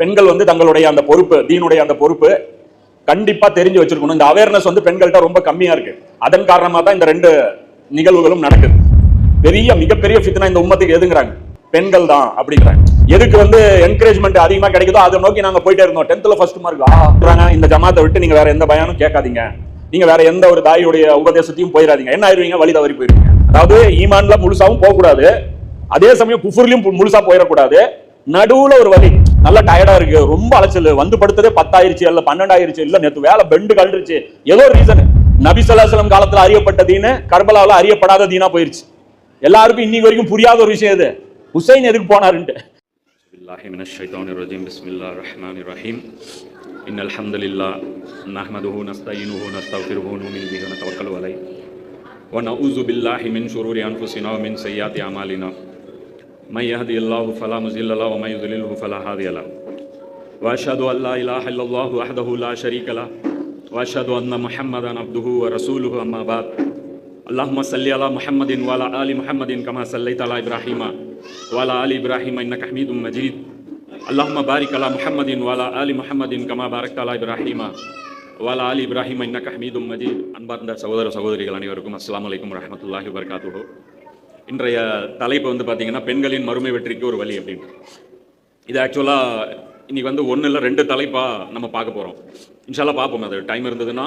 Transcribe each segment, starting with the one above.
பெண்கள் வந்து தங்களுடைய அந்த பொறுப்பு தீனுடைய அந்த பொறுப்பு கண்டிப்பா தெரிஞ்சு வச்சிருக்கணும். இந்த அவேர்னஸ் வந்து பெண்கள்கிட்ட ரொம்ப கம்மியா இருக்கு. அதன் காரணமா தான் இந்த ரெண்டு நிகழ்வுகளும் நடக்குது. பெரிய மிகப்பெரிய ஃபித்னா இந்த உம்மத்துக்கு எதுங்கிறாங்க? பெண்கள் தான் அப்படிங்கிறாங்க எதுக்கு வந்து என்கரேஜ்மெண்ட் அதிகமா கிடைக்குதோ அதை நோக்கி நாங்க போயிட்டே இருந்தோம். டென்த்ல ஃபர்ஸ்ட் மார்க் ஆறாங்க இந்த ஜமாத்தை விட்டு நீங்க வேற எந்த பயானும் கேட்காதீங்க. நீங்க வேற எந்த ஒரு தாயுடைய உபதேசத்தையும் போயிடாதீங்க. என்ன ஆயிருவீங்க? வழி தவறி போயிருவீங்க. அதாவது ஈமான்ல முழுசாவும் போகக்கூடாது. அதே சமயம் குஃபுர்லயும் முழுசா போயிடக்கூடாது. நடுவுல ஒரு வழி. நல்ல டயர்டா இருக்கு ரொம்ப அலைச்சல் வந்து படுத்ததே பத்தாயிருச்சு இல்ல பன்னெண்டாயிருச்சு இல்ல நேத்து வேலை பெண்டு கழண்டுருச்சு ஏதோ ஒரு ரீசன் நபி ஸல்லல்லாஹு அலைஹி வஸல்லம் காலத்துல அறியப்பட்ட தீனு கர்பலாவுல அறியப்படாத தீனா போயிருச்சு எல்லாருக்கும் இன்னைக்கு வரைக்கும் புரியாத ஒரு விஷயம் இது ஹுசைன் எதுக்கு போனாருன்ட்டு بالله من الشيطان الرجيم بسم الله الرحمن الرحيم إن الحمد لله نحمده ونستعينه ونستغفره ونؤمن به ونتوكل عليه ونعوذ بالله من شرور أنفسنا ومن سيئات أعمالنا من يهدي الله فلا مزل له ومن يضلله فلا هادي له. وأشهد أن لا إله إلا الله وحده لا شريك له. وأشهد أن محمدا عبده ورسوله أما بعد. اللهم صل على محمد وعلى آل محمد كما صليت على إبراهيم وعلى آل إبراهيم إنك حميد مجيد. اللهم بارك على محمد وعلى آل محمد كما باركت على إبراهيم وعلى آل إبراهيم إنك حميد مجيد. அன்பார்ந்த சகோதர சகோதரிகள் السلام عليكم ورحمة الله وبركاته இன்றைய தலைப்பு வந்து பார்த்தீங்கன்னா பெண்களின் மறுமை வெற்றிக்கு ஒரு வழி அப்படின்னு. இது ஆக்சுவலாக இன்றைக்கி வந்து ஒன்று இல்லை ரெண்டு தலைப்பாக நம்ம பார்க்க போகிறோம் இன்ஷாலாக பார்ப்போம். அது டைம் இருந்ததுன்னா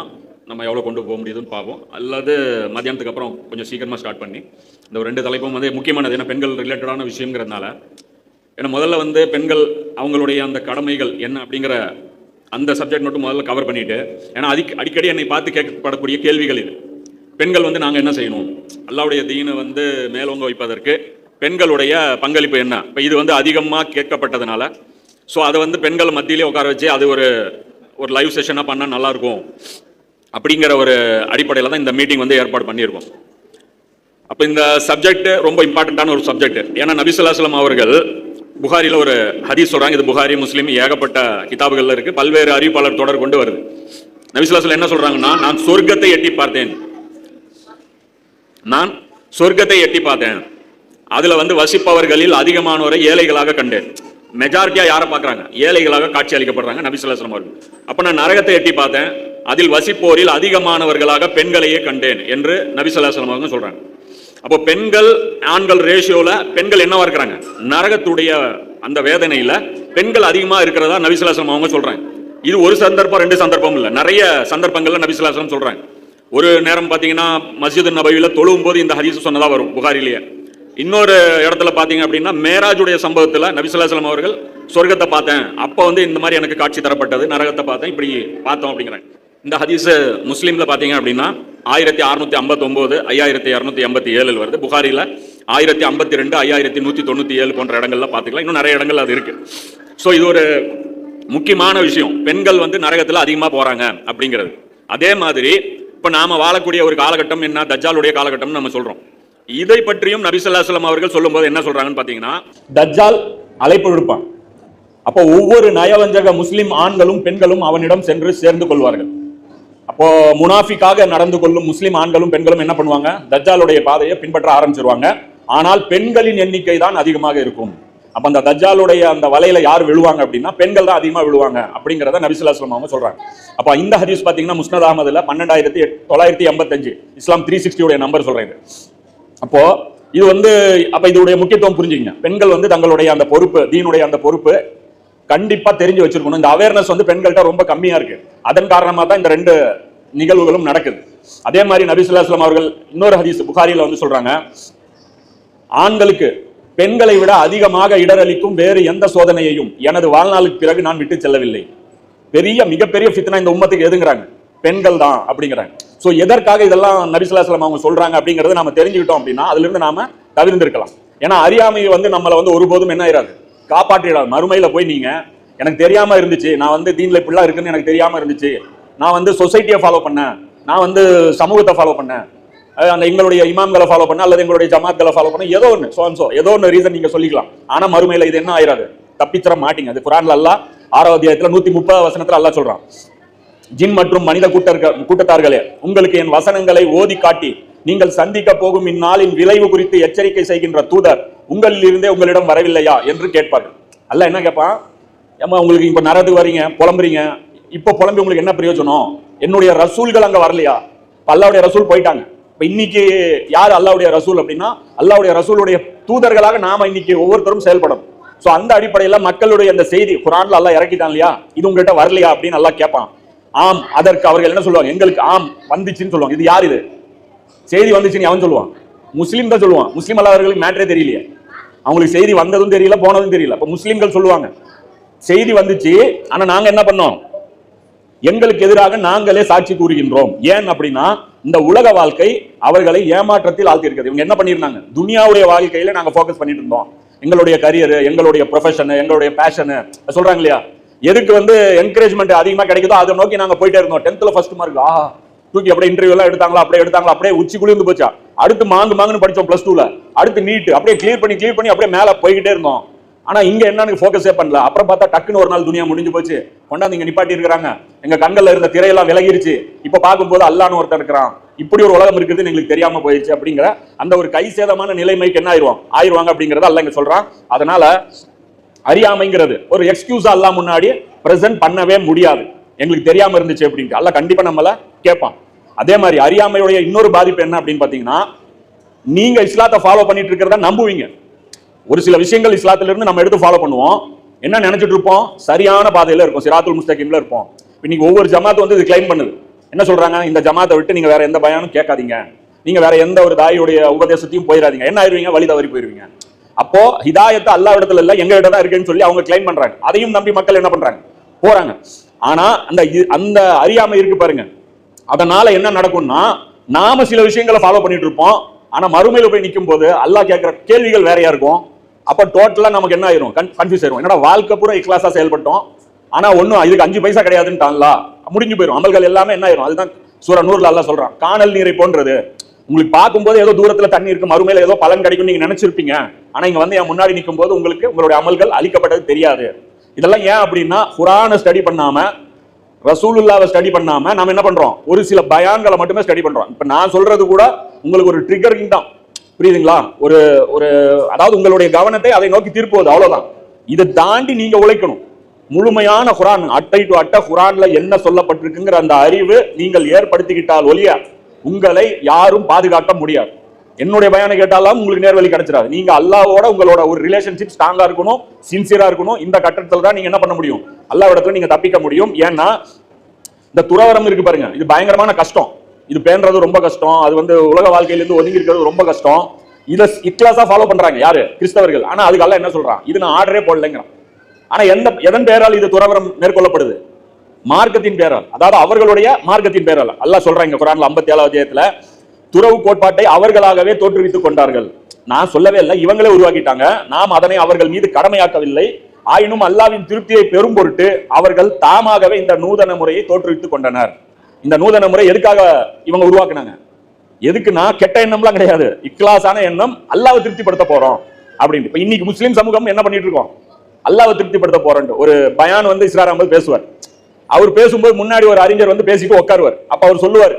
நம்ம எவ்வளோ கொண்டு போக முடியுதுன்னு பார்ப்போம். அல்லது மதியானத்துக்கு அப்புறம் கொஞ்சம் சீக்கிரமாக ஸ்டார்ட் பண்ணி இந்த ஒரு ரெண்டு தலைப்பும் வந்து முக்கியமானது. ஏன்னா பெண்கள் ரிலேட்டடான விஷயங்கிறதுனால ஏன்னா முதல்ல வந்து பெண்கள் அவங்களுடைய அந்த கடமைகள் என்ன அப்படிங்கிற அந்த சப்ஜெக்ட் மட்டும் முதல்ல கவர் பண்ணிவிட்டு ஏன்னா அதுக்கு அடிக்கடி என்னை பார்த்து கேட்கப்படக்கூடிய கேள்விகள் இது. பெண்கள் வந்து நாங்கள் என்ன செய்யணும்? அல்லாவுடைய தீனை வந்து மேலோங்க வைப்பதற்கு பெண்களுடைய பங்களிப்பு என்ன? இப்போ இது வந்து அதிகமாக கேட்கப்பட்டதுனால ஸோ அதை வந்து பெண்கள் மத்தியிலே உட்கார வச்சு அது ஒரு ஒரு லைவ் செஷனாக பண்ணால் நல்லாயிருக்கும். அப்படிங்கிற ஒரு அடிப்படையில் தான் இந்த மீட்டிங் வந்து ஏற்பாடு பண்ணியிருக்கோம். அப்போ இந்த சப்ஜெக்ட் ரொம்ப இம்பார்ட்டண்ட்டான ஒரு சப்ஜெக்ட் ஏன்னா நபிசுல்லாஸ்லாம் அவர்கள் புகாரியில் ஒரு ஹதீஸ் சொல்கிறாங்க இது புகாரி முஸ்லீம் ஏகப்பட்ட கிதாபுகளில் இருக்குது பல்வேறு அறிவிப்பாளர் தொடர் கொண்டு வருது. நபிசுல்லாஸ்லாம் என்ன சொல்கிறாங்கன்னா நான் சொர்க்கத்தை எட்டி பார்த்தேன். நான் சொர்க்கத்தை எட்டி பார்த்தேன். அதில் வந்து வசிப்பவர்களில் அதிகமானோரை ஏழைகளாக கண்டேன். மெஜாரிட்டியாக யாரை பார்க்குறாங்க? ஏழைகளாக காட்சி அளிக்கப்படுறாங்க நபிசுல்லாஸ்லாம் அவர்கள். அப்போ நான் நரகத்தை எட்டி பார்த்தேன். அதில் வசிப்போரில் அதிகமானவர்களாக பெண்களையே கண்டேன் என்று நபிசுல்லாஸ்லாம் அவங்க சொல்கிறாங்க அப்போ பெண்கள் ஆண்கள் ரேஷியோவில் பெண்கள் என்னவா இருக்கிறாங்க? நரகத்துடைய அந்த வேதனையில் பெண்கள் அதிகமாக இருக்கிறதா நபிசுல்லாஸ்லாம் அவங்க சொல்கிறாங்க இது ஒரு சந்தர்ப்பம் ரெண்டு சந்தர்ப்பம் இல்லை. நிறைய சந்தர்ப்பங்கள்ல நபிசுல்லாஸ்லாம் சொல்கிறாங்க ஒரு நேரம் பார்த்தீங்கன்னா மஸ்ஜித் நபையில் தொழுவும் போது இந்த ஹதீஸ் சொன்னதாக வரும் புகாரிலேயே. இன்னொரு இடத்துல பார்த்தீங்க அப்படின்னா மேராஜுடைய சம்பவத்தில் நபிசுல்லாஸ்லாம் அவர்கள் சொர்க்கத்தை பார்த்தேன். அப்போ வந்து இந்த மாதிரி எனக்கு காட்சி தரப்பட்டது நரகத்தை பார்த்தேன் இப்படி பார்த்தோம் அப்படிங்கிறாங்க இந்த ஹதீஸ் முஸ்லீமில் பார்த்தீங்க அப்படின்னா ஆயிரத்தி அறுநூத்தி ஐம்பத்தொம்போது ஐயாயிரத்தி இரநூத்தி எண்பத்தி ஏழில் வருது. புகாரியில் ஆயிரத்தி ஐம்பத்தி ரெண்டு ஐயாயிரத்தி நூற்றி தொண்ணூற்றி ஏழு போன்ற இடங்கள்ல பார்த்துக்கலாம் இன்னும் நிறைய இடங்கள் அது இருக்கு. ஸோ இது ஒரு முக்கியமான விஷயம். பெண்கள் வந்து நரகத்தில் அதிகமாக போகிறாங்க அப்படிங்கிறது. அதே மாதிரி இப்ப நாம வாழக்கூடிய ஒரு காலகட்டம் என்ன? தஜ்ஜாலுடைய காலகட்டம்னு நம்ம சொல்றோம். இதை பற்றியும் நபிசல்லாஸ்லாம் அவர்கள் சொல்லும்போது என்ன சொல்றாங்கன்னு பாத்தீங்கன்னா தஜ்ஜால் அழைப்பு விடுப்பான். அப்போ ஒவ்வொரு நயவஞ்சக முஸ்லிம் ஆண்களும் பெண்களும் அவனிடம் சென்று சேர்ந்து கொள்வார்கள். அப்போ முனாஃபிக்காக நடந்து கொள்ளும் முஸ்லிம் ஆண்களும் பெண்களும் என்ன பண்ணுவாங்க? தஜ்ஜாலுடைய பாதையை பின்பற்ற ஆரம்பிச்சிருவாங்க. ஆனால் பெண்களின் எண்ணிக்கை தான் அதிகமாக இருக்கும். அப்ப அந்த தஜ்ஜாலுடைய அந்த வலையில யார் விழுவாங்க அப்படின்னா பெண்கள் தான் அதிகமா விழுவாங்க அப்படிங்கிறத சொல்லம் அவங்க சொல்றாங்க. அப்ப இந்த ஹதீஸ் பாத்தீங்கன்னா முஸ்னத் அகமதுல பன்னெண்டாயிரத்தி தொள்ளாயிரத்தி எண்பத்தஞ்சு. இஸ்லாம் த்ரீ சிக்ஸ்டியோட நம்பர் சொல்றேன் அப்போ இது வந்து அப்ப இதோடைய முக்கியத்துவம் புரிஞ்சுங்க பெண்கள் வந்து தங்களுடைய அந்த பொறுப்பு தீனுடைய அந்த பொறுப்பு கண்டிப்பா தெரிஞ்சு வச்சிருக்கணும். இந்த அவேர்னஸ் வந்து பெண்கள்கிட்ட ரொம்ப கம்மியா இருக்கு. அதன் காரணமா தான் இந்த ரெண்டு நிகழ்வுகளும் நடக்குது. அதே மாதிரி நபிசுல்லா அவர்கள் இன்னொரு ஹதீஸ் புகாரில வந்து சொல்றாங்க. ஆண்களுக்கு பெண்களை விட அதிகமாக இடரளிக்கும் வேறு எந்த சோதனையையும் எனது வாழ்நாளுக்கு பிறகு நான் விட்டு செல்லவில்லை. பெரிய மிகப்பெரிய ஃபித்னா இந்த உம்மத்துக்கு எதுங்கிறாங்க? பெண்கள் தான் அப்படிங்கிறாங்க. ஸோ எதற்காக இதெல்லாம் நபிசுல்லாஸ்லாம் அவங்க சொல்றாங்க அப்படிங்கறத நம்ம தெரிஞ்சுக்கிட்டோம் அப்படின்னா அதுல இருந்து நாம தவிர்ந்திருக்கலாம். ஏன்னா அறியாமை வந்து நம்மளை வந்து ஒருபோதும் என்ன ஆயிராது. காப்பாற்றிடாது. மறுமையில போய் நீங்க எனக்கு தெரியாம இருந்துச்சு. நான் வந்து தீன்ல இப்படிலாம் இருக்குன்னு எனக்கு தெரியாம இருந்துச்சு. நான் வந்து சொசைட்டியை ஃபாலோ பண்ணேன். நான் வந்து சமூகத்தை ஃபாலோ பண்ணேன். அந்த எங்களுடைய இமாம்களை ஃபாலோ பண்ண அல்லது எங்களுடைய ஜமாத்களை ஃபாலோ பண்ண ஏதோ ஒன்று சோ ஏதோ ஒன்று ரீசன் நீங்க சொல்லிக்கலாம். ஆனா மறுமையில இது என்ன ஆயிராது? தப்பித்தர மாட்டீங்க. அது குரான்ல அல்லா ஆறாவது அத்தியாயத்தில் நூத்தி முப்பது வசனத்தில் அல்லா சொல்றான். ஜின் மற்றும் மனித கூட்டர்கள் கூட்டத்தார்களே உங்களுக்கு என் வசனங்களை ஓதி காட்டி நீங்கள் சந்திக்க போகும் இந்நாளின் விளைவு குறித்து எச்சரிக்கை செய்கின்ற தூதர் உங்களில் இருந்தே உங்களிடம் வரவில்லையா என்று கேட்பார்கள். அல்ல என்ன கேட்பான் ஏம்மா உங்களுக்கு இப்ப நரத்துக்கு வரீங்க புலம்புறீங்க இப்ப புலம்பி உங்களுக்கு என்ன பிரயோஜனம்? என்னுடைய ரசூல்கள் அங்க வரலையா? பல்லாவுடைய ரசூல் போயிட்டாங்க. இப்போ இன்னைக்கு யார் அல்லாவுடைய ரசூல் அப்படின்னா அல்லாவுடைய ரசூலுடைய தூதர்களாக நாம இன்னைக்கு ஒவ்வொருத்தரும் செயல்படும் ஸோ அந்த அடிப்படையில் மக்களுடைய அந்த செய்தி குரான்ல எல்லாம் இறக்கிட்டான் இல்லையா? இது உங்ககிட்ட வரலையா அப்படின்னு நல்லா கேட்பான். ஆம் அதற்கு அவர்கள் என்ன சொல்லுவாங்க? எங்களுக்கு ஆம் வந்துச்சுன்னு சொல்லுவாங்க. இது யார் இது? செய்தி வந்துச்சுன்னு அவன் சொல்லுவான். முஸ்லீம் தான் சொல்லுவான். முஸ்லீம் அல்லாதவர்களுக்கு மேட்டரே தெரியலையே. அவங்களுக்கு செய்தி வந்ததும் தெரியல போனதும் தெரியல. இப்போ முஸ்லீம்கள் சொல்லுவாங்க. செய்தி வந்துச்சு ஆனால் நாங்கள் என்ன பண்ணோம்? எங்களுக்கு எதிராக நாங்களே சாட்சி கூறுகின்றோம். ஏன் அப்படின்னா இந்த உலக வாழ்க்கை அவர்களை ஏமாற்றத்தில் ஆழ்த்தியிருக்கிறது. இவங்க என்ன பண்ணியிருந்தாங்க? துனியாவுடைய வாழ்க்கையில நாங்க ஃபோக்கஸ் பண்ணிட்டு இருந்தோம். எங்களுடைய கரியர் எங்களுடைய ப்ரொஃபஷனு எங்களுடைய பேஷனு சொல்றாங்க இல்லையா? எதுக்கு வந்து என்கரேஜ்மெண்ட் அதிகமா கிடைக்குதோ அதை நோக்கி நாங்க போயிட்டே இருந்தோம். டென்த்ல ஃபர்ஸ்ட் மார்க் ஆஹா தூக்கி அப்படியே இன்டர்வியூலாம் எடுத்தாங்களா? அப்படியே எடுத்தாங்களா? அப்படியே உச்சி குளிர்ந்து போச்சா? அடுத்து மாங்கு மாங்குன்னு படிச்சோம் ப்ளஸ் டூல அடுத்து நீட் அப்படியே கிளியர் பண்ணி கிளியர் பண்ணி அப்படியே மேலே போய்கிட்டே இருந்தோம். ஆனா இங்க என்னன்னு ஃபோக்கஸே பண்ணல. அப்புறம் பார்த்தா டக்குன்னு ஒரு நாள் துணியா முடிஞ்சு போச்சு. கொண்டாந்து இங்க நிப்பாட்டி இருக்கிறாங்க எங்க கண்கள்ல இருந்த திரையெல்லாம் விலகிருச்சு. இப்ப பார்க்கும்போது அல்லான்னு ஒருத்தர் இருக்கிறான். இப்படி ஒரு உலகம் இருக்குதுன்னு எங்களுக்கு தெரியாம போயிடுச்சு அப்படிங்கிற அந்த ஒரு கை சேதமான நிலைமைக்கு என்ன ஆயிரும் ஆயிருவாங்க அப்படிங்கறத அல்ல இங்க சொல்றான். அதனால அறியாமைங்கிறது ஒரு எக்ஸ்கியூஸ் அல்லா முன்னாடி பிரசன்ட் பண்ணவே முடியாது. எங்களுக்கு தெரியாம இருந்துச்சு அப்படின்ட்டு. அல்ல கண்டிப்பா நம்மள கேட்பான் அதே மாதிரி அறியாமையுடைய இன்னொரு பாதிப்பு என்ன அப்படின்னு பாத்தீங்கன்னா நீங்க இஸ்லாத்தை ஃபாலோ பண்ணிட்டு இருக்கிறத நம்புவீங்க. ஒரு சில விஷயங்கள் இஸ்லாத்திலிருந்து நம்ம எடுத்து ஃபாலோ பண்ணுவோம். என்ன நினைச்சிட்டு இருப்போம்? சரியான பாதையில இருக்கும். சிராத்துல் முஸ்தகிம்ல இருப்போம். இன்னைக்கு ஒவ்வொரு ஜமாத் வந்து இது கிளைம் பண்ணுது. என்ன சொல்றாங்க? இந்த ஜமாத்தை விட்டு நீங்க வேற எந்த பயானும் கேட்காதீங்க. நீங்க வேற எந்த ஒரு தாயுடைய உபதேசத்தையும் போயிடாதீங்க. என்ன ஆயிருவீங்க? வழி தவறி போயிருவீங்க. அப்போ ஹிதாயத்தை அல்லா இடத்துல இல்ல எங்க இடத்துல தான் இருக்குன்னு சொல்லி அவங்க கிளைம் பண்றாங்க. அதையும் நம்பி மக்கள் என்ன பண்றாங்க? போறாங்க. ஆனா அந்த அந்த அறியாமை இருக்கு பாருங்க. அதனால என்ன நடக்கும்னா நாம சில விஷயங்களை ஃபாலோ பண்ணிட்டு இருப்போம். ஆனா மறுமையில போய் நிற்கும் போது அல்லாஹ் கேட்கிற கேள்விகள் வேறையா இருக்கும். அப்ப டோட்டலா நமக்கு என்ன ஆயிரும்? கன்ஃபியூஸ் ஆயிரும். என்னடா வாழ்க்கை பூரா இக்லாஸா செயல்பட்டோம். ஆனா ஒன்றும் இதுக்கு அஞ்சு பைசா கிடையாதுன்ட்டாங்களா முடிஞ்சு போயிடும் அமல்கள் எல்லாமே என்ன ஆயிரும்? அதுதான் சூரா நூறுல எல்லாம் சொல்றான். காணல் நீரை போன்றது. உங்களுக்கு பார்க்கும்போது ஏதோ தூரத்துல தண்ணி இருக்கு. மறுமையில ஏதோ பலன் கிடைக்கும் நீங்க நினைச்சிருப்பீங்க. ஆனா இங்க வந்து என் முன்னாடி நிற்கும் போது உங்களுக்கு உங்களுடைய அமல்கள் அழிக்கப்பட்டது தெரியாது. இதெல்லாம் ஏன் அப்படின்னா குரானை ஸ்டடி பண்ணாம ரசூலுல்லாவை ஸ்டடி பண்ணாம நம்ம என்ன பண்றோம்? ஒரு சில பயான்களை மட்டுமே ஸ்டடி பண்றோம். இப்ப நான் சொல்றது கூட உங்களுக்கு ஒரு ட்ரிகரிங் தான். புரியுதுங்களா? ஒரு ஒரு அதாவது உங்களுடைய கவனத்தை அதை நோக்கி திருப்புவது அவ்வளவுதான். இதை தாண்டி நீங்க உழைக்கணும். முழுமையான குரான் அட்டை டு அட்டை குரான்ல என்ன சொல்லப்பட்டிருக்குங்கிற அந்த அறிவு நீங்கள் ஏற்படுத்திக்கிட்டால் ஒழிய உங்களை யாரும் பாதுகாக்க முடியாது. என்னுடைய பயானை கேட்டாலும் உங்களுக்கு நேர்வழி கிடைச்சிடாது. நீங்க அல்லாவோட உங்களோட ஒரு ரிலேஷன்ஷிப் ஸ்ட்ராங்கா இருக்கணும் சின்சியரா இருக்கணும். இந்த கட்டத்தில் தான் நீங்க என்ன பண்ண முடியும்? அல்லாவிடத்துல நீங்க தப்பிக்க முடியும். ஏன்னா இந்த துறவரம் இருக்கு பாருங்க. இது பயங்கரமான கஷ்டம். இது பேணுறது ரொம்ப கஷ்டம். அது வந்து உலக வாழ்க்கையிலேருந்து ஒதுங்கி இருக்கிறது ரொம்ப கஷ்டம். இதை இக்லாஸா ஃபாலோ பண்றாங்க. யாரு? கிறிஸ்தவர்கள். ஆனா அதுக்கு என்ன சொல்றான்? இது நான் ஆர்டரே போடலைங்கிறான். ஆனா எந்த எதன் பேரால் இது துறவரம் மேற்கொள்ளப்படுது? மார்க்கத்தின் பேரால். அதாவது அவர்களுடைய மார்க்கத்தின் பேரால். அல்லாஹ் சொல்றாங்க குரான்ல 57 ஏழாவது துறவு கோட்பாட்டை அவர்களாகவே தோற்றுவித்துக் கொண்டார்கள். நான் சொல்லவே இல்லை இவங்களே உருவாக்கிட்டாங்க. நாம் அதனை அவர்கள் மீது கடமையாக்கவில்லை. ஆயினும் அல்லாவின் திருப்தியை பெரும் பொருட்டு அவர்கள் தாமாகவே இந்த நூதன முறையை தோற்றுவித்துக் கொண்டனர். இந்த நூதன முறை எதுக்காக இவங்க உருவாக்குனாங்க? எதுக்குன்னா கெட்ட எண்ணம்லாம் கிடையாது. இக்லாஸான எண்ணம் அல்லாவை திருப்திப்படுத்த போறோம் அப்படின்னு. இப்ப இன்னைக்கு முஸ்லீம் சமூகம் என்ன பண்ணிட்டு இருக்கோம்? அல்லாவை திருப்திப்படுத்த போறோம் ஒரு பயான் வந்து இஸ்ரார் அஹமது பேசுவார். அவர் பேசும்போது முன்னாடி ஒரு அறிஞர் வந்து பேசிட்டு உட்காருவார் அப்ப அவர் சொல்லுவார்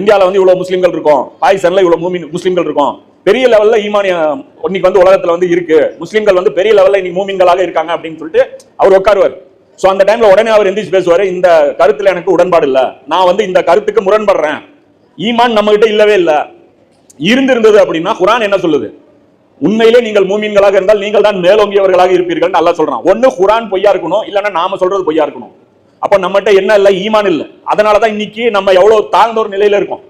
இந்தியாவில் வந்து இவ்வளோ முஸ்லீம்கள் இருக்கும். பாகிஸ்தானில் இவ்வளோ மூமின் முஸ்லீம்கள் இருக்கும். பெரிய லெவலில் ஈமானிய இன்னைக்கு வந்து உலகத்தில் வந்து இருக்கு. முஸ்லீம்கள் வந்து பெரிய லெவலில் இன்னைக்கு மூமின்களாக இருக்காங்க அப்படின்னு சொல்லிட்டு அவர் உட்காருவார். ஸோ அந்த டைமில் உடனே அவர் எந்திரிச்சு பேசுவார் இந்த கருத்தில் எனக்கு உடன்பாடு இல்லை. நான் வந்து இந்த கருத்துக்கு முரண்படுறேன். ஈமான் நம்மகிட்ட இல்லவே இல்லை. இருந்திருந்தது அப்படின்னா குரான் என்ன சொல்லுது? உண்மையிலே நீங்கள் மூமீன்களாக இருந்தால் நீங்கள் தான் மேலோங்கியவர்களாக இருப்பீர்கள் நல்லா சொல்றான். ஒன்னு குரான் பொய்யா இருக்கணும் இல்லைன்னா நாம சொல்றது பொய்யா இருக்கணும். அப்ப நம்மகிட்ட என்ன இல்ல? ஈமான் இல்ல. அதனாலதான் இன்னைக்கு நம்ம எவ்வளவு தாழ்ந்த ஒரு நிலையில இருக்கோம்.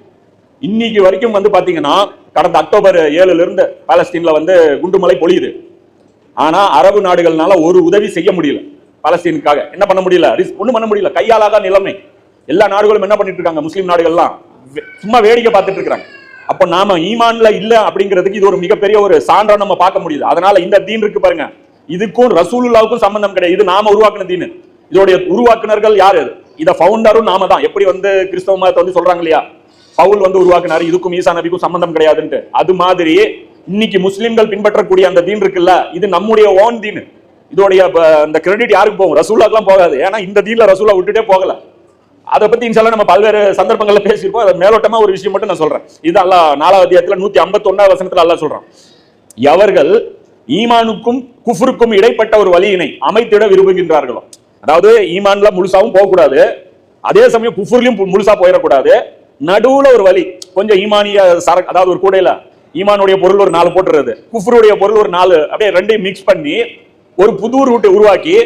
இன்னைக்கு வரைக்கும் வந்து பாத்தீங்கன்னா கடந்த அக்டோபர் ஏழுல இருந்து பாலஸ்தீன்ல வந்து குண்டுமலை பொழியுது. ஆனா அரபு நாடுகள்னால ஒரு உதவி செய்ய முடியல. பாலஸ்தீனுக்காக. என்ன பண்ண முடியல? ரிஸ்- பண்ண முடியல. கையாலாக நிலைமை. எல்லா நாடுகளும் என்ன பண்ணிட்டு இருக்காங்க? முஸ்லீம் நாடுகள்லாம். சும்மா வேடிக்கை பார்த்துட்டு இருக்கிறாங்க அப்போ நாம ஈமான்ல இல்லை அப்படிங்கிறதுக்கு இது ஒரு மிகப்பெரிய ஒரு சான்றா நம்ம பார்க்க முடியுது. அதனால இந்த தீன் இருக்கு பாருங்க. இதுக்கும் ரசூலுல்லாவுக்கும் சம்பந்தம் கிடையாது. இது நாம உருவாக்குன தீன். இதோடைய உருவாக்குனர்கள் யாரு இத ஃபவுண்டரும் நாம தான். எப்படி வந்து கிறிஸ்தவ மதத்தை வந்து சொல்றாங்க இல்லையா? பவுல் வந்து உருவாக்குனாரு இதுக்கும் ஈசா நபிக்கும் சம்பந்தம் கிடையாதுன்ட்டு. அது மாதிரி இன்னைக்கு முஸ்லிம்கள் பின்பற்றக்கூடிய அந்த தீன் இருக்குல்ல இது நம்முடைய ஓன் தீன். இதோடைய அந்த கிரெடிட் யாருக்கு போகும்? ரசூலாக்கெல்லாம் போகாது. ஏன்னா இந்த தீன்ல ரசூலா விட்டுட்டே போகல. அதை பத்தி இன்ஷால்லா நம்ம பல்வேறு சந்தர்ப்பங்கள்ல பேசியிருப்போம். அதை மேலோட்டமா ஒரு விஷயம் மட்டும் நான் சொல்றேன். இது அல்லா நாலாவது அத்தியாயத்துல நூத்தி ஐம்பத்தி ஒன்னாவது வசனத்துல அல்லா சொல்றான். எவர்கள் ஈமானுக்கும் குஃபுருக்கும் இடைப்பட்ட ஒரு வழியினை அமைத்திட விரும்புகின்றார்களோ அதாவது ஈமான்ல முழுசாவும் போகக்கூடாது. அதே சமயம் குஃபுர்லயும் முழுசா போயிடக்கூடாது. நடுவுல ஒரு வழி கொஞ்சம் ஈமானிய சர அதாவது ஒரு கூடையில ஈமானுடைய பொருள் ஒரு நாலு போட்டுறது. குஃப்ருடைய பொருள் ஒரு நாலு அப்படியே ரெண்டையும் மிக்ஸ் பண்ணி ஒரு புது ரூட்டை உருவாக்கி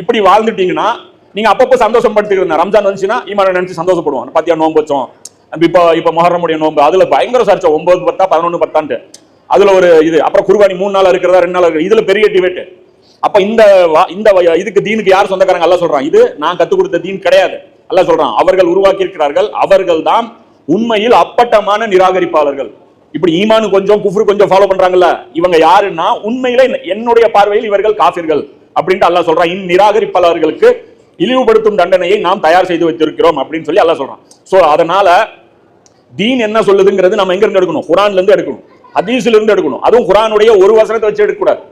இப்படி வாழ்ந்துட்டீங்கன்னா நீங்க அப்பப்போ சந்தோஷம் சந்தோஷப்படுத்திக்கிறீங்க ரம்ஜான் வந்துச்சுன்னா ஈமான நினைச்சு சந்தோஷப்படுவோம் பத்தியா நோன்பு வச்சோம். இப்போ இப்போ மொஹரமுடைய நோன்பு அதுல பயங்கர சர்ச்சை ஒன்பது பத்தா பதினொன்று பத்தான்ட்டு. அதுல ஒரு இது அப்புறம் குருவானி மூணு நாள் இருக்கிறதா ரெண்டு நாள் இருக்கிற இதுல பெரிய டிபேட் அப்ப இந்த இந்த இதுக்கு தீனுக்கு யார் சொந்தக்காரங்க? அல்ல சொல்றான். இது நான் கத்துக் கொடுத்த தீன் கிடையாது. அல்ல சொல்றான். அவர்கள் உருவாக்கி இருக்கிறார்கள் அவர்கள் தான் உண்மையில் அப்பட்டமான நிராகரிப்பாளர்கள். இப்படி ஈமானு கொஞ்சம் குஃபுரு கொஞ்சம் ஃபாலோ பண்றாங்கல்ல இவங்க யாருன்னா உண்மையில என்ன- என்னுடைய பார்வையில் இவர்கள் காஃபிர்கள் அப்படின்ட்டு அல்லாஹ் சொல்றான். இந்நிராகரிப்பாளர்களுக்கு இழிவுபடுத்தும் தண்டனையை நாம் தயார் செய்து வைத்திருக்கிறோம் அப்படின்னு சொல்லி அல்லாஹ் சொல்றான். சோ அதனால தீன் என்ன சொல்லுதுங்கிறது நம்ம எங்க இருந்து எடுக்கணும்? குரான்ல இருந்து எடுக்கணும். ஹதீஸ்ல இருந்து எடுக்கணும். அதுவும் குரானுடைய ஒரு வசனத்தை வச்சு எடுக்கக்கூடாது.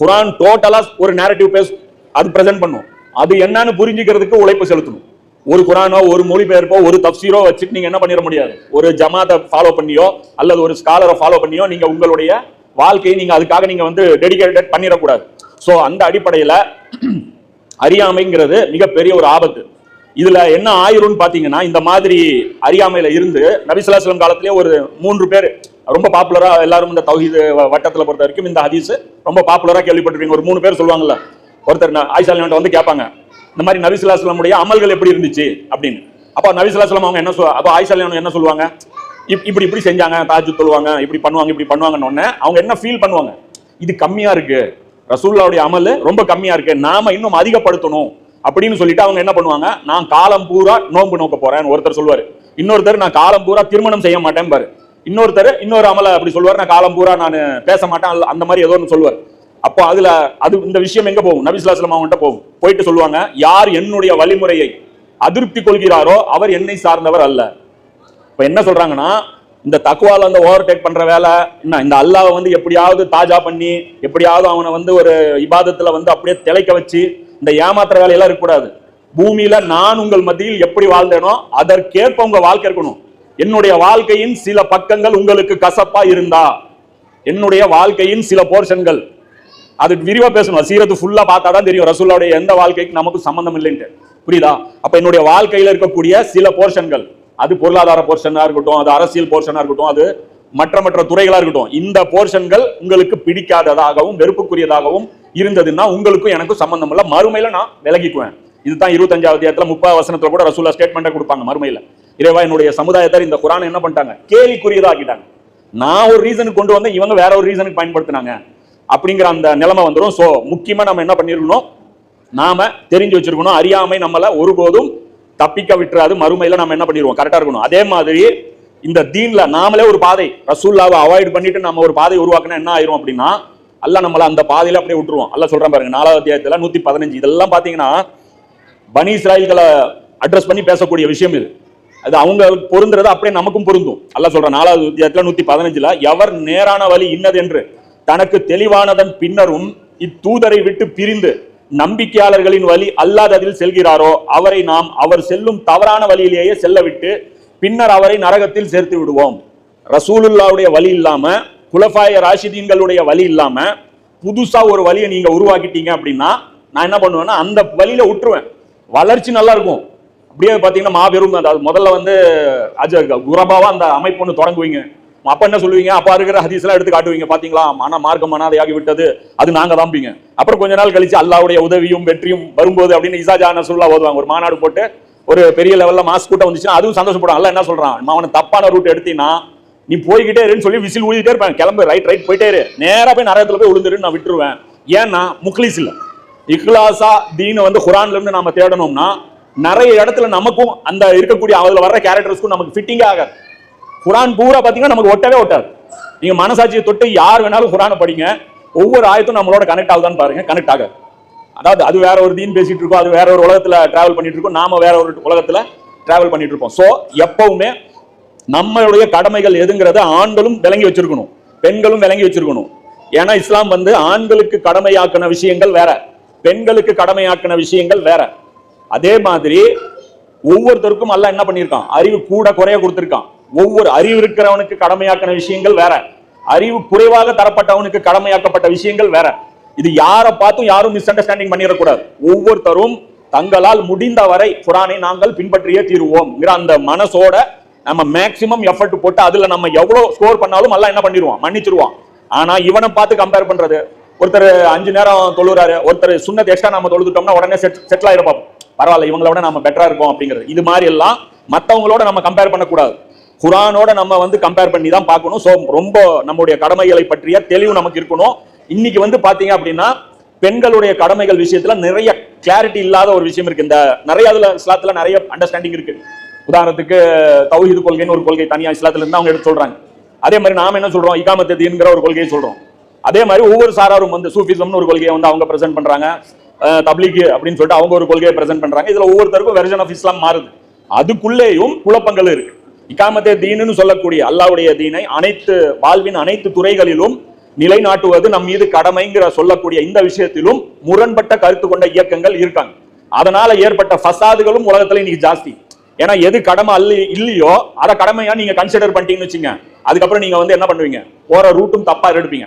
குரான் டோட்டலா ஒரு நேரட்டிவ் பேஸ் அது பிரசன்ட் பண்ணும். அது என்னன்னு புரிஞ்சுக்கிறதுக்கு உழைப்பு செலுத்தணும். ஒரு குரானோ ஒரு மொழிபெயர்ப்போ ஒரு தப்சீரோ வச்சுட்டு நீங்க என்ன பண்ணிட முடியாது. ஒரு ஜமாத்தை ஃபாலோ பண்ணியோ அல்லது ஒரு ஸ்காலரை ஃபாலோ பண்ணியோ நீங்க உங்களுடைய வாழ்க்கையை நீங்க அதுக்காக நீங்க வந்து டெடிகேட்டட் பண்ணிடக்கூடாது. ஸோ அந்த அடிப்படையில அறியாமைங்கிறது மிகப்பெரிய ஒரு ஆபத்து. இதுல என்ன ஆயிரும்னு பாத்தீங்கன்னா இந்த மாதிரி அறியாமையில இருந்து நபிசுல்லாஸ்லம் காலத்திலேயே ஒரு மூன்று பேர் ரொம்ப பாப்புலரா எல்லாரும் இந்த தௌஹீது வ- வட்டத்துல பொறுத்த வரைக்கும் இந்த ஹதீஸ் ரொம்ப பாப்புலரா கேள்விப்பட்டிருப்பீங்க. ஒரு மூணு பேர் சொல்லுவாங்கல்ல ஒருத்தர் ந- வந்து கேட்பாங்க இந்த மாதிரி நபிசுல்லாஸ்லமுடைய அமல்கள் எப்படி இருந்துச்சு அப்படின்னு. அப்போ நபிசுல்லாஸ்லம் அவங்க என்ன சொல் அப்போ ஆயிஷா என்ன சொல்லுவாங்க இப்- இப்படி இப்படி செஞ்சாங்க தாஜு தொழுவாங்க இப்படி பண்ணுவாங்க இப்படி பண்ணுவாங்கன்னு உடனே அவங்க என்ன ஃபீல் பண்ணுவாங்க இது கம்மியா இருக்கு ரசூல்லாவுடைய அமல் ரொம்ப கம்மியா இருக்கு நாம இன்னும் அதிகப்படுத்தணும் அப்படின்னு சொல்லிட்டு அவங்க என்ன பண்ணுவாங்க? நான் காலம் பூரா நோன்பு நோக்க போறேன் ஒருத்தர் சொல்லுவாரு. இன்னொருத்தர் நான் காலம் பூரா திருமணம் செய்ய மாட்டேன் பாரு. இன்னொருத்தர் இன்னொரு அமல அப்படி சொல்லுவார். நான் காலம் பூரா நான் பேச மாட்டேன். அந்த மாதிரி ஏதோ ஒன்று சொல்லுவார். அப்போ அதுல அது இந்த விஷயம் எங்க போகும்? நபிசுல்லாஸ்லாம் அவன்கிட்ட போகும். போயிட்டு சொல்லுவாங்க யார் என்னுடைய வழிமுறையை அதிருப்தி கொள்கிறாரோ அவர் என்னை சார்ந்தவர் அல்ல. இப்போ என்ன சொல்றாங்கன்னா இந்த தக்குவால வந்து ஓவர் டேக் பண்ற வேலை என்ன இந்த அல்லாவை வந்து எப்படியாவது தாஜா பண்ணி எப்படியாவது அவனை வந்து ஒரு இபாதத்துல வந்து அப்படியே திளைக்க வச்சு இந்த ஏமாத்துற வேலையெல்லாம் இருக்கக்கூடாது. பூமியில நான் உங்கள் மத்தியில் எப்படி வாழ்ந்தேனோ அதற்கேற்ப உங்க வாழ்க்கை இருக்கணும். என்னுடைய வாழ்க்கையின் சில பக்கங்கள் உங்களுக்கு கசப்பா இருந்தா. என்னுடைய வாழ்க்கையின் சில போர்ஷன்கள். அது விரிவா பேசணும். சீரத்து ஃபுல்லா பார்த்தா தான் தெரியும். ரசூல்லாவுடைய எந்த வாழ்க்கைக்கு நமக்கு சம்பந்தம் இல்லைன்ட்டு. புரியுதா? அப்ப என்னுடைய வாழ்க்கையில இருக்கக்கூடிய சில போர்ஷன்கள். அது பொருளாதார போர்ஷனா இருக்கட்டும் அது அரசியல் போர்ஷனா இருக்கட்டும் அது மற்ற மற்ற துறைகளா இருக்கட்டும் இந்த போர்ஷன்கள் உங்களுக்கு பிடிக்காததாகவும் வெறுப்புக்குரியதாகவும் இருந்ததுன்னா உங்களுக்கும் எனக்கும் சம்பந்தம் இல்லை. மறுமையில நான் விலகிக்குவேன். இதுதான் இருபத்தஞ்சாவது இடத்துல முப்பது வசனத்துல கூட ரசூலா ஸ்டேட்மெண்ட்டை கொடுப்பாங்க மறுமையில. இறைவா என்னுடைய சமுதாயத்தார் இந்த குரான் என்ன பண்ணிட்டாங்க? கேலிக்குரியதாகிட்டாங்க நான் ஒரு ரீசனுக்கு கொண்டு வந்தேன் இவங்க வேற ஒரு ரீசனுக்கு பயன்படுத்தினாங்க. அப்படிங்கிற அந்த நிலைமை வந்துடும் ஸோ முக்கியமாக நம்ம என்ன பண்ணிருக்கணும்? நாம தெரிஞ்சு வச்சிருக்கணும். அறியாமை நம்மளை ஒருபோதும் தப்பிக்க விட்டுறாது. மறுமையில் நம்ம என்ன பண்ணிடுவோம் கரெக்டாக இருக்கணும். அதே மாதிரி இந்த தீன்ல நாமளே ஒரு பாதை. ரசூல்லாவை அவாய்ட் பண்ணிட்டு நம்ம ஒரு பாதை உருவாக்கினா என்ன ஆயிரும் அப்படின்னா அல்ல நம்மள அந்த பாதையில அப்படியே விட்டுருவோம் அல்ல சொல்றேன் பாருங்க நாலாவது அத்தியாயத்துல நூத்தி பதினஞ்சு இதெல்லாம் பாத்தீங்கன்னா பனி இஸ்ராயல்களை அட்ரஸ் பண்ணி பேசக்கூடிய விஷயம் இது. அது அவங்க பொருந்துறது அப்படியே நமக்கும் பொருந்தும். அல்ல சொல்ற நாலாவது அத்தியாயத்துல நூத்தி பதினஞ்சுல எவர் நேரான வழி இன்னது என்று தனக்கு தெளிவானதன் பின்னரும் இத்தூதரை விட்டு பிரிந்து நம்பிக்கையாளர்களின் வழி அல்லாததில் செல்கிறாரோ அவரை நாம் அவர் செல்லும் தவறான வழியிலேயே செல்ல விட்டு பின்னர் அவரை நரகத்தில் சேர்த்து விடுவோம். ரசூலுல்லாவுடைய வழி இல்லாம குலஃபாய ராஷிதீன்களுடைய வழி இல்லாம புதுசா ஒரு வழியை நீங்க உருவாக்கிட்டீங்க அப்படின்னா நான் என்ன பண்ணுவேன்னா அந்த வழியில விட்டுருவேன் வளர்ச்சி நல்லா இருக்கும். அப்படியே பாத்தீங்கன்னா மாபெரும் அதாவது முதல்ல வந்து அஜ குரபாவா அந்த அமைப்பு ஒன்று தொடங்குவீங்க. அப்ப என்ன சொல்லுவீங்க? அப்ப இருக்கிற ஹதீஸ் எல்லாம் எடுத்து காட்டுவீங்க பாத்தீங்களா? மன மார்க்கம் மனாதையாகி விட்டது அது நாங்க தாம்பிங்க அப்புறம் கொஞ்ச நாள் கழிச்சு அல்லாவுடைய உதவியும் வெற்றியும் வரும்போது அப்படின்னு இசாஜா நசுல்லா ஓதுவாங்க. ஒரு மாநாடு போட்டு ஒரு பெரிய லெவலில் மாஸ் கூட்டம் வந்துச்சுன்னா அதுவும் சந்தோஷப்படும் அல்ல என்ன சொல்றான்? அவனை தப்பான ரூட் எடுத்தீங்கன்னா நீ போய்கிட்டே இருன்னு சொல்லி விசில் ஊதிட்டே இருப்பேன். கிளம்பு ரைட் ரைட் போயிட்டே இரு. நேராக போய் நரகத்தில் போய் விழுந்துருன்னு நான் விட்டுருவேன். ஏன்னா முக்லீஸ் இல்ல. இக்லாசா தீனை வந்து குரான்லேருந்து நம்ம நாம தேடணும்னா நிறைய இடத்துல நமக்கும் அந்த இருக்கக்கூடிய அதில் வர்ற கேரக்டர்ஸ்க்கும் நமக்கு ஃபிட்டிங் ஆகாது. குரான் பூரா பாத்தீங்கன்னா நமக்கு ஒட்டவே ஒட்டாது. நீங்க மனசாட்சியை தொட்டு யார் வேணாலும் குரானை படிங்க. ஒவ்வொரு ஆயத்தும் நம்மளோட கனெக்ட் ஆகுதான்னு பாருங்க. கனெக்ட் ஆகாது. அதாவது அது வேற ஒரு தீன் பேசிட்டு இருக்கோம் அது வேற ஒரு உலகத்துல டிராவல் பண்ணிட்டு இருக்கோம் நாம வேற ஒரு உலகத்துல டிராவல் பண்ணிட்டு இருப்போம். சோ எப்பவுமே நம்மளுடைய கடமைகள் எதுங்கிறத ஆண்களும் விளங்கி வச்சிருக்கணும் பெண்களும் விளங்கி வச்சிருக்கணும். ஏன்னா இஸ்லாம் வந்து ஆண்களுக்கு கடமையாக்கின விஷயங்கள் வேற பெண்களுக்கு கடமையாக்கின விஷயங்கள் வேற. அதே மாதிரி ஒவ்வொருத்தருக்கும் அல்ல என்ன பண்ணியிருக்கான்? அறிவு கூட குறைய கொடுத்துருக்கான். ஒவ்வொரு அறிவு இருக்கிறவனுக்கு கடமையாக்கின விஷயங்கள் வேற. அறிவு குறைவாக தரப்பட்டவனுக்கு கடமையாக்கப்பட்ட விஷயங்கள் வேற. இது யாரை பார்த்தும் யாரும் மிஸ் அண்டர்ஸ்டாண்டிங் பண்ணிடக்கூடாது. ஒவ்வொருத்தரும் தங்களால் முடிந்த வரை குரானை நாங்கள் பின்பற்றியே தீருவோம்ங்கிற அந்த மனசோட நம்ம மேக்சிமம் எஃபர்ட் போட்டு அதுல நம்ம எவ்வளவு ஸ்கோர் பண்ணாலும் எல்லாம் என்ன பண்ணிடுவான்? மன்னிச்சிருவான். ஆனா இவனை பார்த்து கம்பேர் பண்றது. ஒருத்தர் அஞ்சு நேரம் தொழுறாரு ஒருத்தர் சுண்ணத்தை எக்ஸ்ட்ரா நம்ம தொழுதுட்டோம்னா உடனே செட் செட்டில் ஆயிட பார்ப்போம் பரவாயில்ல இவங்கள விட நம்ம பெட்டரா இருக்கோம் அப்படிங்கிறது. இது மாதிரி எல்லாம் மற்றவங்களோட நம்ம கம்பேர் பண்ணக்கூடாது. குரானோட நம்ம வந்து கம்பேர் பண்ணி தான் பார்க்கணும். ஸோ ரொம்ப நம்முடைய கடமைகளை பற்றிய தெளிவு நமக்கு இருக்கணும். இன்னைக்கு வந்து பாத்தீங்க அப்படின்னா பெண்களுடைய கடமைகள் விஷயத்துல நிறைய கிளாரிட்டி இல்லாத ஒரு விஷயம் இருக்கு. இந்த நிறைய அதுல இஸ்லாத்துல நிறைய அண்டர்ஸ்டாண்டிங் இருக்கு. உதாரணத்துக்கு தௌஹீது கொள்கைன்னு ஒரு கொள்கை தனியா இஸ்லாத்துல இருந்து அவங்க எடுத்து சொல்றாங்க. அதே மாதிரி நாம என்ன சொல்றோம்? இகாமத்து தீன்கிற ஒரு கொள்கையை சொல்றோம். அதே மாதிரி ஒவ்வொரு சாராரும் வந்து சூஃபிசம்னு ஒரு கொள்கையை வந்து அவங்க பிரசென்ட் பண்றாங்க. தப்லீக் அப்படின்னு சொல்லிட்டு அவங்க ஒரு கொள்கையை பிரசென்ட் பண்றாங்க. இதுல ஒவ்வொருத்தருக்கும் வெர்ஷன் ஆஃப் இஸ்லாம் மாறுது. அதுக்குள்ளேயும் குழப்பங்கள் இருக்கு. இகாமத்தே தீனுன்னு சொல்லக்கூடிய அல்லாவுடைய தீனை அனைத்து வாழ்வின் அனைத்து துறைகளிலும் நிலைநாட்டுவது நம் மீது கடமைங்கிற சொல்லக்கூடிய இந்த விஷயத்திலும் முரண்பட்ட கருத்து கொண்ட இயக்கங்கள் இருக்காங்க. அதனால ஏற்பட்ட ஃபசாதுகளும் உலகத்துல இன்னைக்கு ஜாஸ்தி. ஏன்னா எது கடமை அல்ல இல்லையோ அதை கடமையா நீங்க கன்சிடர் பண்ணிட்டீங்கன்னு வச்சுங்க. அதுக்கப்புறம் நீங்க வந்து என்ன பண்ணுவீங்க? போற ரூட்டும் தப்பா எடுப்பீங்க.